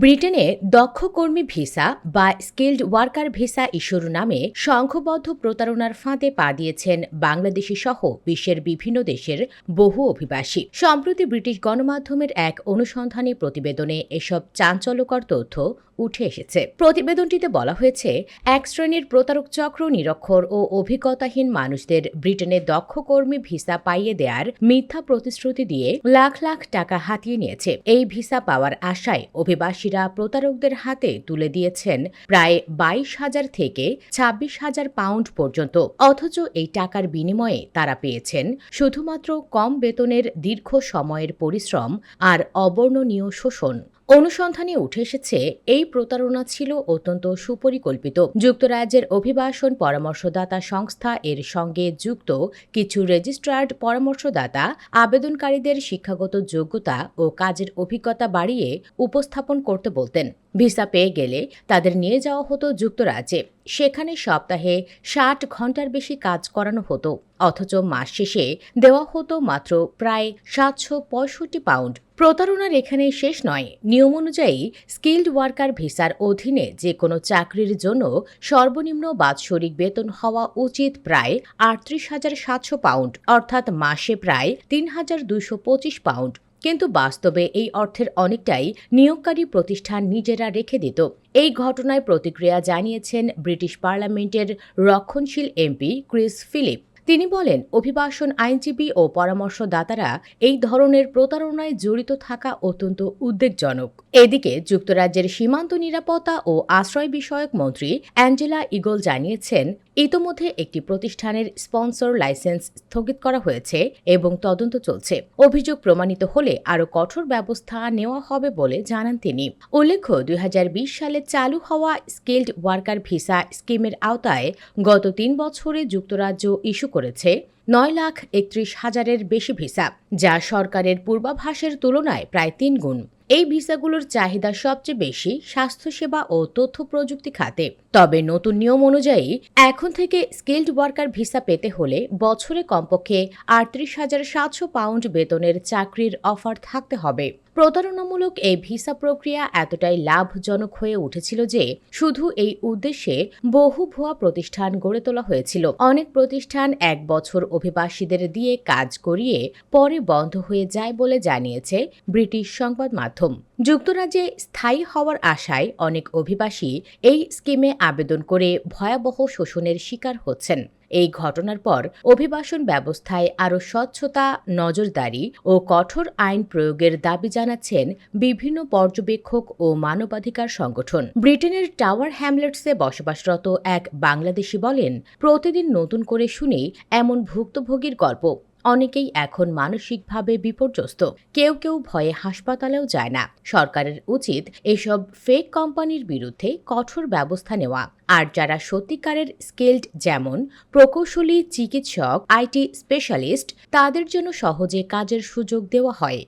ব্রিটেনে দক্ষ কর্মী ভিসা বা স্কিল্ড ওয়ার্কার ভিসা ইস্যুর নামে সংঘবদ্ধ প্রতারণার ফাঁদে পা দিয়েছেন বাংলাদেশি সহ বিশ্বের বিভিন্ন দেশের বহু অভিবাসী। সম্প্রতি ব্রিটিশ গণমাধ্যমের এক অনুসন্ধানী প্রতিবেদনে এসব চাঞ্চল্যকর তথ্য উঠে এসেছে। প্রতিবেদনটিতে বলা হয়েছে, এক শ্রেণির প্রতারক চক্র, নিরক্ষর ও অভিজ্ঞতাহীন মানুষদের ব্রিটেনে দক্ষ কর্মী ভিসা পাইয়ে দেওয়ার মিথ্যা প্রতিশ্রুতি দিয়ে লাখ লাখ টাকা হাতিয়ে নিয়েছে। এই ভিসা পাওয়ার আশায় অভিবাসীরা প্রতারকদের হাতে তুলে দিয়েছেন প্রায় বাইশ হাজার থেকে ছাব্বিশ হাজার পাউন্ড পর্যন্ত। অথচ এই টাকার বিনিময়ে তারা পেয়েছেন শুধুমাত্র কম বেতনের দীর্ঘ সময়ের পরিশ্রম আর অবর্ণনীয় শোষণ। অনুসন্ধানে উঠে এসেছে, এই প্রতারণা ছিল অত্যন্ত সুপরিকল্পিত। যুক্তরাজ্যের অভিবাসন পরামর্শদাতা সংস্থা এর সঙ্গে যুক্ত কিছু রেজিস্ট্রার্ড পরামর্শদাতা আবেদনকারীদের শিক্ষাগত যোগ্যতা ও কাজের অভিজ্ঞতা বাড়িয়ে উপস্থাপন করতে বলতেন। ভিসা পেয়ে গেলে তাদের নিয়ে যাওয়া হতো যুক্তরাজ্যে। সেখানে সপ্তাহে ষাট ঘণ্টার বেশি কাজ করানো হতো, অথচ মাস শেষে দেওয়া হতো মাত্র প্রায় সাতশো পঁয়ষট্টি পাউন্ড। প্রতারণার এখানে শেষ নয়, নিয়ম অনুযায়ী স্কিল্ড ওয়ার্কার ভিসার অধীনে যে কোনো চাকরির জন্য সর্বনিম্ন বাৎসরিক বেতন হওয়া উচিত প্রায় আটত্রিশ হাজার সাতশো পাউন্ড, অর্থাৎ মাসে প্রায় তিন হাজার দুইশো পঁচিশ পাউন্ড। কিন্তু বাস্তবে এই অর্থের অনেকটাই নিয়োগকারী প্রতিষ্ঠান নিজেরা রেখে দিত। এই ঘটনায় প্রতিক্রিয়া জানিয়েছেন ব্রিটিশ পার্লামেন্টের রক্ষণশীল এমপি ক্রিস ফিলিপ। তিনি বলেন, অভিবাসন আইনজীবী ও পরামর্শদাতারা এই ধরনের প্রতারণায় জড়িত থাকা অত্যন্ত উদ্বেগজনক। এদিকে যুক্তরাজ্যের সীমান্ত নিরাপত্তা ও আশ্রয় বিষয়ক মন্ত্রী অ্যাঞ্জেলা ইগল জানিয়েছেন, ইতোমধ্যে একটি প্রতিষ্ঠানের স্পন্সর লাইসেন্স স্থগিত করা হয়েছে এবং তদন্ত চলছে। অভিযোগ প্রমাণিত হলে আরও কঠোর ব্যবস্থা নেওয়া হবে বলে জানান তিনি। উল্লেখ্য, দুই হাজার বিশ সালে চালু হওয়া স্কিল্ড ওয়ার্কার ভিসা স্কিমের আওতায় গত তিন বছরে যুক্তরাজ্য ইস্যু করেছে নয় লাখ একত্রিশ হাজারের বেশি ভিসা, যা সরকারের পূর্বাভাসের তুলনায় প্রায় তিন গুণ। এই ভিসাগুলোর চাহিদা সবচেয়ে বেশি স্বাস্থ্যসেবা ও তথ্য প্রযুক্তি খাতে। তবে নতুন নিয়ম অনুযায়ী, এখন থেকে স্কিল্ড ওয়ার্কার ভিসা পেতে হলে বছরে কমপক্ষে আটত্রিশ হাজার সাতশো পাউন্ড বেতনের চাকরির অফার থাকতে হবে। প্রতারণামূলক এই ভিসা প্রক্রিয়া এতটাই লাভজনক হয়ে উঠেছিল যে শুধু এই উদ্দেশ্যে বহু ভুয়া প্রতিষ্ঠান গড়ে তোলা হয়েছিল। অনেক প্রতিষ্ঠান এক বছর অভিবাসীদের দিয়ে কাজ করিয়ে পরে বন্ধ হয়ে যায় বলে জানিয়েছে ব্রিটিশ সংবাদ মাধ্যম। যুক্তরাজ্যে স্থায়ী হওয়ার আশায় অনেক অভিবাসী এই স্কিমে আবেদন করে ভয়াবহ শোষণের শিকার হচ্ছেন। এই ঘটনার পর অভিবাসন ব্যবস্থায় আরও স্বচ্ছতা, নজরদারি ও কঠোর আইন প্রয়োগের দাবি জানাচ্ছেন বিভিন্ন পর্যবেক্ষক ও মানবাধিকার সংগঠন। ব্রিটেনের টাওয়ার হ্যামলেটসে বসবাসরত এক বাংলাদেশি বলেন, প্রতিদিন নতুন করে শুনি এমন ভুক্তভোগীর গল্প। অনেকেই এখন মানসিকভাবে বিপর্যস্ত। কেউ কেউ ভয়ে হাসপাতালেও যায় না। সরকারের উচিত এসব ফেক কোম্পানির বিরুদ্ধে কঠোর ব্যবস্থা নেওয়া। আর যারা সত্যিকারের স্কিল্ড যেমন প্রকৌশলী, চিকিৎসক, আইটি স্পেশালিস্ট তাদের জন্য সহজে কাজের সুযোগ দেওয়া হয়।